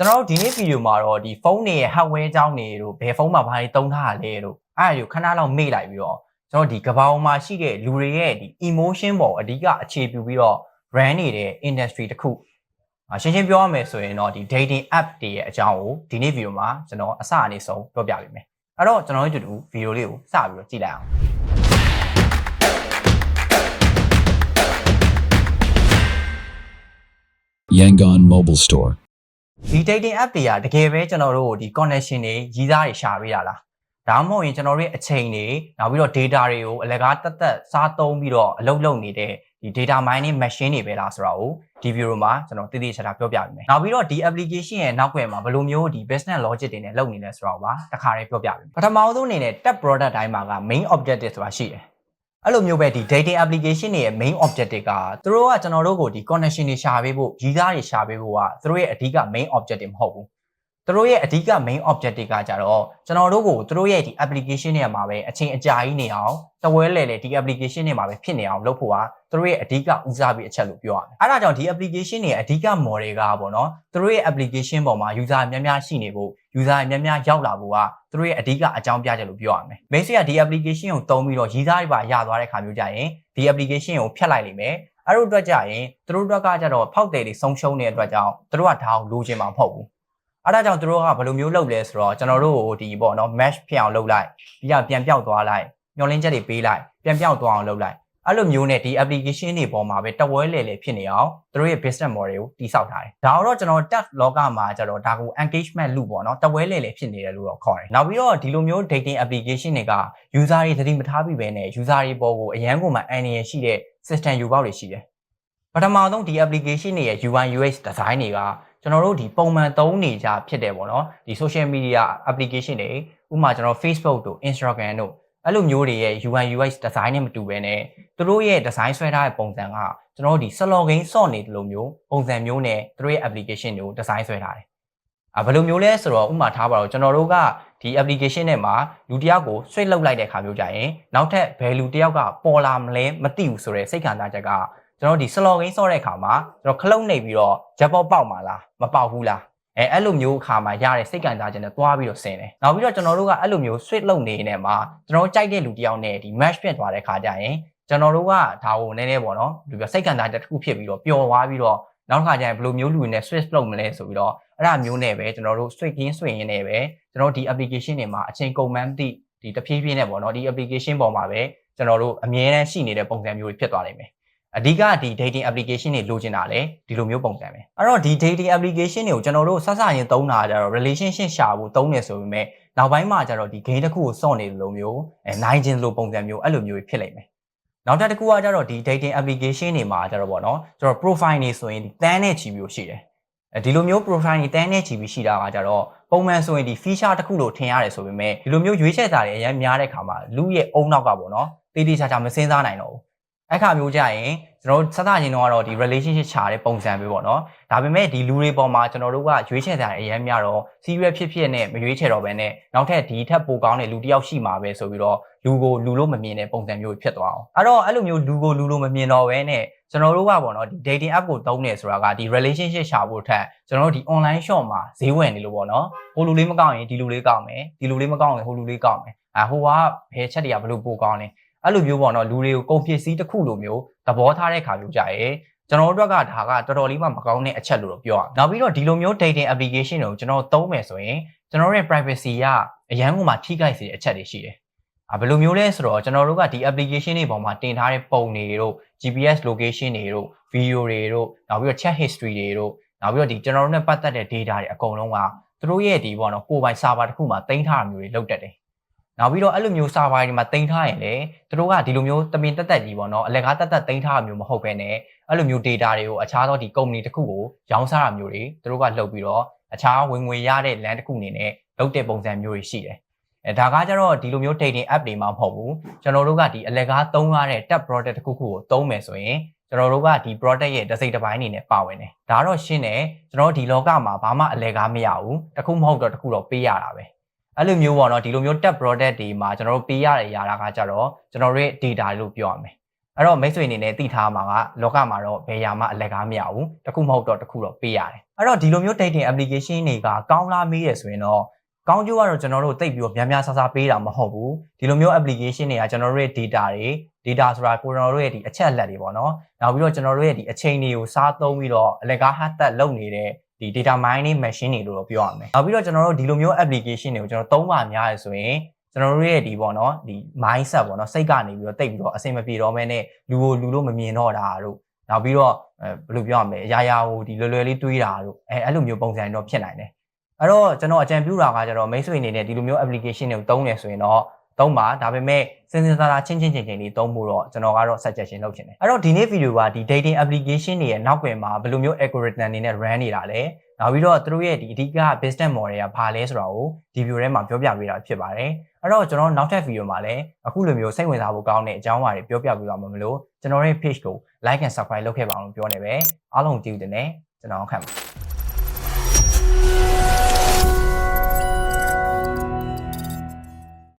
ကျွန်တော်တို့ဒီနေ့ဗီဒီယိုမှာတော့ဒီဖုန်းတွေရဲ့ hardware အကြောင်းတွေတို့ဘယ်ဖုန်းမှာဘာတွေသုံးထားရလဲတို့အဲ့ဒါကိုခဏလောက်မေ့လိုက်ပြီးတော့ကျွန်တော်ဒီကဘာပေါ်မှာရှိတဲ့လူတွေရဲ့ဒီ emotion ပေါ်အဓိကအခြေပြုပြီးတော့ brand နေတဲ့ industry တစ်ခုအရှင်းရှင်းပြောရမယ်ဆိုရင်တော့ဒီ dating app တွေရဲ့အကြောင်းကိုဒီနေ့ဗီဒီယိုမှာကျွန်တော်အစအနေဆုံးပြောပြပေးမယ်အဲ့တော့ကျွန်တော်တို့တူတူဗီဒီယိုလေးကိုစပြီးတော့ကြည့်လိုက်အောင် Yangon Mobile Store. ဒီ dating app တွေကတကယ်ပဲကျွန်တော်တို့ဒီ connection တွေရည်စားတွေရှာပေးတာလားဒါမှမဟုတ်ရင်ကျွန်တော်တို့ရဲ့အချိန်တွေနောက်ပြီးတော့ data တွေကိုအလကားတက်တက်စားသုံးပြီးတော့အလုပ်လုပ်နေတဲ့ဒီ data mining machine တွေပဲလားဆိုတာကိုဒီ video မှာကျွန်တော်တည်တည်ချာချာပြောပြပေးမယ်နောက်ပြီးတော့ဒီ application ရဲ့နောက်ွယ်မှာဘယ်လိုမျိုးဒီ business logic တွေနဲ့လုပ်နေလဲဆိုတာကိုပါတစ်ခါတည်းပြောပြပေးမယ်ပထမဆုံးအနေနဲ့ tab product တိုင်းမှာက main objective ဆိုတာရှိတယ် အဲ့လိုမျိုးပဲဒီ dating application တွေရဲ့ main objective ကသူတို့ကကျွန်တော်တို့ကိုဒီ connection တွေရှာပေးဖို့ရည်သားတွေရှာပေးဖို့ကသူတို့ရဲ့အဓိက main objective မဟုတ်ဘူး သူတို့ရဲ့အဓိက main objective ကကြတော့ကျွန်တော်တို့ကိုသူတို့ရဲ့ဒီ application တွေမှာပဲအချိန်အကြာကြီးနေအောင်တဝဲလဲလဲဒီ application တွေမှာပဲဖြစ်နေအောင်လုပ်ဖို့ကသူတို့ရဲ့အဓိကဦးစားပေးအချက်လို့ပြောရမယ်။အဲဒါကြောင့်ဒီ application တွေရဲ့အဓိက model ကပေါ့နော်သူတို့ရဲ့ application ပေါ်မှာ user များများရှိနေဖို့ user များများရောက်လာဖို့ကသူတို့ရဲ့အဓိကအကြောင်းပြချက်လို့ပြောရမယ်။ basic ကဒီ application ကိုသုံးပြီးတော့ရည်သားတွေပါရသွားတဲ့ခါမျိုးကြရင်ဒီ application ကိုဖျက်လိုက်လိမ့်မယ်။အဲ့တို့အတွက်ကြရင်သူတို့အတွက်ကကြတော့ဖောက်တယ်တွေဆုံးရှုံးတဲ့အတွက်ကြောင့်သူတို့ကဒါကိုလိုချင်မှာမဟုတ်ဘူး။ အဲ့ဒါကြောင့်သူတို့ကဘယ်လိုမျိုးလုပ်လဲဆိုတော့ကျွန်တော်တို့ကိုဒီပေါ့နော် mesh ဖြစ်အောင်လုပ်လိုက်ပြီးတော့ပြန်ပြောက်သွားလိုက်ညှော်လင်းချက်တွေပေးလိုက်ပြန်ပြောက်သွားအောင်လုပ်လိုက်အဲ့လိုမျိုးနဲ့ဒီ application တွေပေါ်မှာပဲတဝဲလေလေဖြစ်နေအောင်သူတို့ရဲ့ business model ကိုတိစောက်ထားတယ်။ဒါတော့ကျွန်တော် tech လောကမှာကျတော့ဒါကို engagement loop ပေါ့နော်တဝဲလေလေဖြစ်နေတယ်လို့တော့ခေါ်တယ်။နောက်ပြီးတော့ဒီလိုမျိုး dating application တွေက user တွေသတိမထားပြီးပဲနဲ့ user တွေပေါ်ကိုအရန်ကိုမှအန်ရရှိတဲ့ system ယူပေါက်တွေရှိတယ်။ပထမဆုံးဒီ application တွေရဲ့ UI UX design တွေကကျွန်တော်တို့ဒီပုံမှန်သုံးနေကြဖြစ်တယ်ပေါ့နော်ဒီ social media application တွေဥပမာကျွန်တော် Facebook တို့ Instagram တို့အဲ့လိုမျိုးတွေရဲ့ UI UX design နဲ့မတူဘဲနဲ့သူတို့ရဲ့ design ဆွဲထားတဲ့ပုံစံကကျွန်တော်တို့ဒီ slogan စော့နေတယ်လို့မျိုးပုံစံမျိုးနဲ့သူတို့ရဲ့ application တွေကို design ဆွဲထားတယ်။อ่ะဘယ်လိုမျိုးလဲဆိုတော့ဥပမာထားပါတော့ကျွန်တော်တို့ကဒီ application နဲ့မှာလူတစ်ယောက်ကို switch လုပ်လိုက်တဲ့အခါမျိုးကြရင်နောက်ထပ်ဘယ်လူတစ်ယောက်ကပေါ်လာမလဲမသိဘူးဆိုတဲ့စိတ်ခံစားချက်က ကျွန်တော်ဒီ slogan စော့တဲ့အခါမှာကျွန်တော်ခလုံးနေပြီးတော့ jet pop ပေါက်မှာလားမပေါက်ဘူးလားအဲအဲ့လိုမျိုးအခါမှာရတဲ့စိတ်ကန်စားခြင်းနဲ့တွားပြီးတော့ဆင်တယ်။နောက်ပြီးတော့ကျွန်တော်တို့ကအဲ့လိုမျိုး switch လုပ်နေနေမှာကျွန်တော်ကြိုက်တဲ့လူတစ်ယောက်နဲ့ဒီ match ဖြစ်သွားတဲ့ခါကျရင်ကျွန်တော်တို့ကဒါကိုနည်းနည်းပေါ့နော်ဒီပြစိတ်ကန်စားချက်တစ်ခုဖြစ်ပြီးတော့ပျော်သွားပြီးတော့နောက်တစ်ခါကျရင်ဘယ်လိုမျိုးလူတွေနဲ့ switch လုပ်မလဲဆိုပြီးတော့အဲ့ဒါမျိုးနဲ့ပဲကျွန်တော်တို့ switch ရင်းဆွင်ရင်းနဲ့ပဲကျွန်တော်ဒီ application တွေမှာအချိန်ကုန်မှန်းသည့်ဒီတဖြည်းဖြည်းနဲ့ပေါ့နော်ဒီ application ပေါ်မှာပဲကျွန်တော်တို့အမြဲတမ်းရှိနေတဲ့ပုံစံမျိုးတွေဖြစ်သွားနိုင်မယ်။ အဓိကဒီ dating application တွေလိုချင်တာလေဒီလိုမျိုးပုံစံပဲအဲ့တော့ဒီ dating application တွေကိုကျွန်တော်တို့ဆက်ဆရင်သုံးတာကြတော့ relationship ရှာဖို့သုံးနေဆိုပေမဲ့နောက်ပိုင်းမှာကျတော့ဒီ game တစ်ခုကိုစော့နေလိုမျိုးအဲနိုင်ခြင်းလိုပုံစံမျိုးအဲ့လိုမျိုးဖြစ်လိမ့်မယ်နောက်တစ်ခုကကျတော့ဒီ dating application တွေမှာကျတော့ဗောနော်ကျွန်တော် profile နေဆိုရင်ဒီတန်းနဲ့ချီပြီးရှိတယ်အဲဒီလိုမျိုး profile တွေတန်းနဲ့ချီပြီးရှိတာကကြတော့ပုံမှန်ဆိုရင်ဒီ feature တစ်ခုလို့ထင်ရတယ်ဆိုပေမဲ့ဒီလိုမျိုးရွေးချယ်တာတွေအများများတဲ့ခါမှာလူရဲ့အုံနောက်ကပေါ့နော်တေးသေးချာချာမစင်းစားနိုင်တော့ဘူး အဲ့ခါမျိုးကြရင်ကျွန်တော်စသချင်းတော့ကတော့ဒီ relationship ချာတဲ့ပုံစံပဲပေါ့နော်ဒါပေမဲ့ဒီလူတွေပေါ်မှာကျွန်တော်တို့ကရွေးချယ်တာအရင်များတော့ serious ဖြစ်ဖြစ်နဲ့မရွေးချယ်တော့ဘဲနဲ့နောက်ထပ်ဒီထက်ပိုကောင်းတဲ့လူတစ်ယောက်ရှိမှာပဲဆိုပြီးတော့လူကိုလူလို့မမြင်တဲ့ပုံစံမျိုးဖြစ်သွားအောင်အဲ့တော့အဲ့လိုမျိုးလူကိုလူလို့မမြင်တော့ဘဲနဲ့ကျွန်တော်တို့ကပေါ့နော်ဒီ dating app ကိုသုံးနေဆိုတာကဒီ relationship ရှာဖို့ထက်ကျွန်တော်တို့ဒီ online shop မှာဈေးဝယ်နေလို့ပေါ့နော်ဟိုလူလေးမကောင်းရင်ဒီလူလေးကောင်းမယ်ဒီလူလေးမကောင်းရင်ဟိုလူလေးကောင်းမယ်အဲဟိုကဘယ်ချက်တွေကဘလို့ပိုကောင်းလဲ အဲ့လိုမျိုးပေါ့နော်လူတွေကိုကုန်ပစ္စည်းတစ်ခုလိုမျိုးသဘောထားတဲ့ခါမျိုးကြရဲကျွန်တော်တို့ကဒါကတော်တော်လေးမှမကောင်းတဲ့အချက်လို့တော့ပြောရအောင်နောက်ပြီးတော့ဒီလိုမျိုး dating application တွေကိုကျွန်တော်သုံးမယ်ဆိုရင်ကျွန်တော်ရဲ့ privacy ကအရန်ကိုမှထိခိုက်စေတဲ့အချက်တွေရှိတယ်။အဲဘယ်လိုမျိုးလဲဆိုတော့ကျွန်တော်တို့ကဒီ application တွေပေါ်မှာတင်ထားတဲ့ပုံတွေတို့ GPS location တွေတို့ video တွေတို့နောက်ပြီးတော့ chat history တွေတို့နောက်ပြီးတော့ဒီကျွန်တော်တို့နဲ့ပတ်သက်တဲ့ data တွေအကုန်လုံးကသူတို့ရဲ့ဒီပေါ့နော်ကိုယ်ပိုင် server တစ်ခုမှာတင်ထားတာမျိုးတွေလုပ်တတ်တယ်။ နောက်ပြီးတော့အဲ့လိုမျိုး server တွေမှာတင်ထားရင်လေသူတို့ကဒီလိုမျိုးတမင်တက်တက်ကြီးပေါ့နော်အလက်ကားတက်တက်တင်ထားတာမျိုးမဟုတ်ဘဲနဲ့အဲ့လိုမျိုး data တွေကိုအခြားသောဒီ company တစ်ခုကိုရောင်းစားတာမျိုးတွေသူတို့ကလှုပ်ပြီးတော့အခြားဝင်ငွေရတဲ့ land တစ်ခုအနေနဲ့လုပ်တဲ့ပုံစံမျိုးတွေရှိတယ်။အဲဒါကကြတော့ဒီလိုမျိုး dating app တွေမှာမဟုတ်ဘူးကျွန်တော်တို့ကဒီအလက်ကားသုံးရတဲ့ tab product တစ်ခုခုကိုသုံးမယ်ဆိုရင်ကျွန်တော်တို့ကဒီ product ရဲ့တစ်စိတ်တစ်ပိုင်းအနေနဲ့ပါဝင်တယ်။ဒါတော့ရှင်းတယ်ကျွန်တော်ဒီလောကမှာဘာမှအလဲကားမရဘူး။တစ်ခုမဟုတ်တော့တစ်ခုတော့ပေးရတာပဲ။ အဲ့လိုမျိုးပေါ့နော်ဒီလိုမျိုး tab product တွေမှာကျွန်တော်တို့ပေးရတဲ့ຢာတာကကြတော့ကျွန်တော်တို့ရဲ့ data လို့ပြောရမယ်။အဲ့တော့မိတ်ဆွေအနေနဲ့သိထားမှာကလောကမှာတော့ဘယ်ရာမှအလက်ကားမရဘူးတစ်ခုမဟုတ်တော့တစ်ခုတော့ပေးရတယ်အဲ့တော့ဒီလိုမျိုး dating application တွေကကောင်းလားမေးရဆိုရင်တော့ကောင်းကျိုးကတော့ကျွန်တော်တို့တိတ်ပြီးတော့များများဆဆပေးတာမဟုတ်ဘူးဒီလိုမျိုး application တွေကကျွန်တော်တို့ရဲ့ data တွေ data ဆိုတာကိုကျွန်တော်တို့ရဲ့ဒီအချက်အလက်တွေပေါ့နော်နောက်ပြီးတော့ကျွန်တော်တို့ရဲ့ဒီအချိန်တွေကိုစားသုံးပြီးတော့အလက်ကား hack တက်လုပ်နေတဲ့ ဒီ data mining machine တွေလို့တော့ပြောရမယ်နောက်ပြီးတော့ကျွန်တော်တို့ဒီလိုမျိုး application တွေကိုကျွန်တော်သုံးပါများရဆိုရင်ကျွန်တော်တို့ရဲ့ဒီပေါ့နော်ဒီ mindset ပေါ့နော်စိတ်ကနေပြီးတော့တိတ်ပြီးတော့အဆင်မပြေတော့မဲနဲ့လူကိုလူလို့မမြင်တော့တာတို့နောက်ပြီးတော့အဲဘယ်လိုပြောရမလဲအရာရာဟိုဒီလွယ်လွယ်လေးတွေးတာတို့အဲအဲ့လိုမျိုးပုံစံတော့ဖြစ်နိုင်တယ်အဲ့တော့ကျွန်တော်အကြံပြုတာကကျတော့မိတ်ဆွေအနေနဲ့ဒီလိုမျိုး application တွေကိုသုံးနေဆိုရင်တော့ သုံးပါဒါပေမဲ့စဉ်စဉ်စားစားချင်းချင်းချင်းချင်းလေးသုံးဖို့တော့ကျွန်တော်ကတော့ suggestion လုပ်ချင်တယ်အဲ့တော့ဒီနေ့ video ကဒီ dating application တွေရဲ့နောက်ွယ်မှာဘယ်လိုမျိုး algorithm တွေနဲ့ run နေတာလဲနောက်ပြီးတော့သူတို့ရဲ့ဒီအဓိက business model ကဘာလဲဆိုတာကိုဒီ video ထဲမှာပြောပြပေးတာဖြစ်ပါတယ်အဲ့တော့ကျွန်တော်နောက်ထပ် video မှာလည်းအခုလိုမျိုးစိတ်ဝင်စားဖို့ကောင်းတဲ့အကြောင်းအရာတွေပြောပြပေးပါမယ်မလို့ကျွန်တော်ရဲ့ page ကို like and subscribe လုပ်ခဲ့ပါအောင်လို့ပြောနေပဲအားလုံးကြည့်ဦးတင်နေကျွန်တော်ခံပါ